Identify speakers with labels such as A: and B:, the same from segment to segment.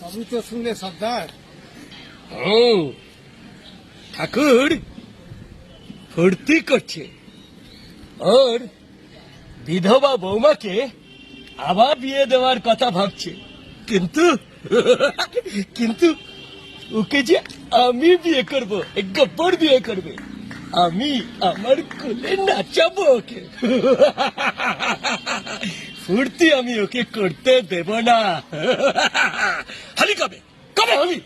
A: সবই তো শুনলে সর্দার।
B: ঠাকুর ফুর্তি করছে। ওর বিধবা বৌমাকে আবার বিয়ে দেওয়ার কথা ভাবছে। কিন্তু কিন্তু ওকে যে আমি বিয়ে করব গব্বর বিয়ে করবে, আমি আমার কোলে নাচাবো ওকে। ফুর্তি আমি ওকে করতে দেব না। হালি কবে? কবে হলি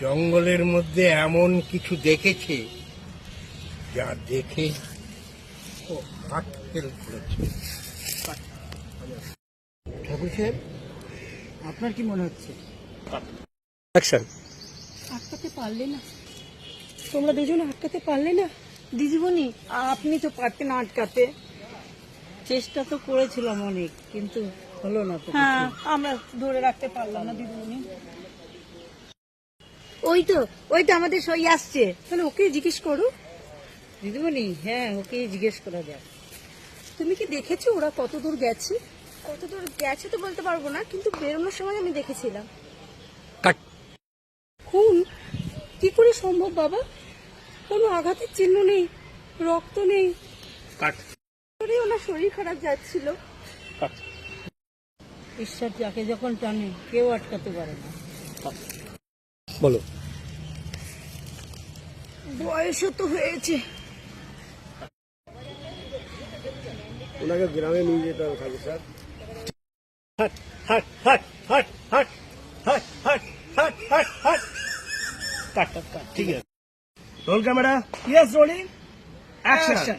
A: জঙ্গলের মধ্যে এমন কিছু দেখেছে যা দেখে ঠাকুর সাহেব আপনার কি মনে হচ্ছে?
B: অ্যাকশন
C: আটকাতে পারলে না। তোমরা দুজনে আটকাতে পারলে না? দিদিমণি আপনি তো পারতেন আটকাতে। চেষ্টা তো করেছিলাম অনেক কিন্তু হ্যাঁ আমরা ধরে রাখতে পারলাম না দিদিমণি। ওই তো ওই তো আমাদের সই আসছে। তাহলে ওকে জিজ্ঞেস করো। দিদিমণি হ্যাঁ ওকে জিজ্ঞেস করা যাক। তুমি কি দেখেছ ওরা কত দূর গেছে?
D: কত দূর গেছে তো বলতে পারব না কিন্তু বেরোনোর সময় আমি দেখেছিলাম।
B: কাট।
C: খুন? কি করে সম্ভব বাবা? কোনো আঘাতের চিহ্ন নেই রক্ত নেই।
B: কাট।
D: ওনার শরীর খারাপ যাচ্ছিল।
B: কাট।
C: ঈশ্বর যাকে যখন টানে কেউ আটকাতে পারে না।
B: বলো।
C: বয়সও তো হয়েছে।
A: ওনাকে গ্রামে নিয়ে যেতে হবে ঠাকুর স্যার।
B: হাট হাট হাট হাট হাট হাট হাট হাট হাট হাট। কাট কাট কাট। ঠিক আছে। Roll camera yes rolling action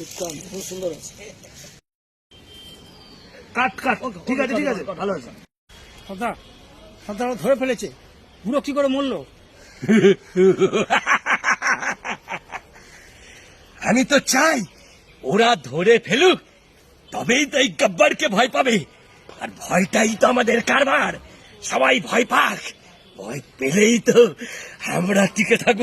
B: Gabbar
A: খুব সুন্দর আছে।
B: কাট কাট। ঠিক আছে ঠিক আছে। ভালো আছে
A: সর্দার সর্দার ধরে ফেলেছে। বুড়ো কি করে মরলো?
B: আমি তো চাই ওরা ধরে ফেলুক তবেই তো এই গব্বরকে ভয় পাবে। আর ভয়টাই তো আমাদের কারবার। সবাই ভয় পাক। ভয় পেলেই তো আমরা টিকে থাকব।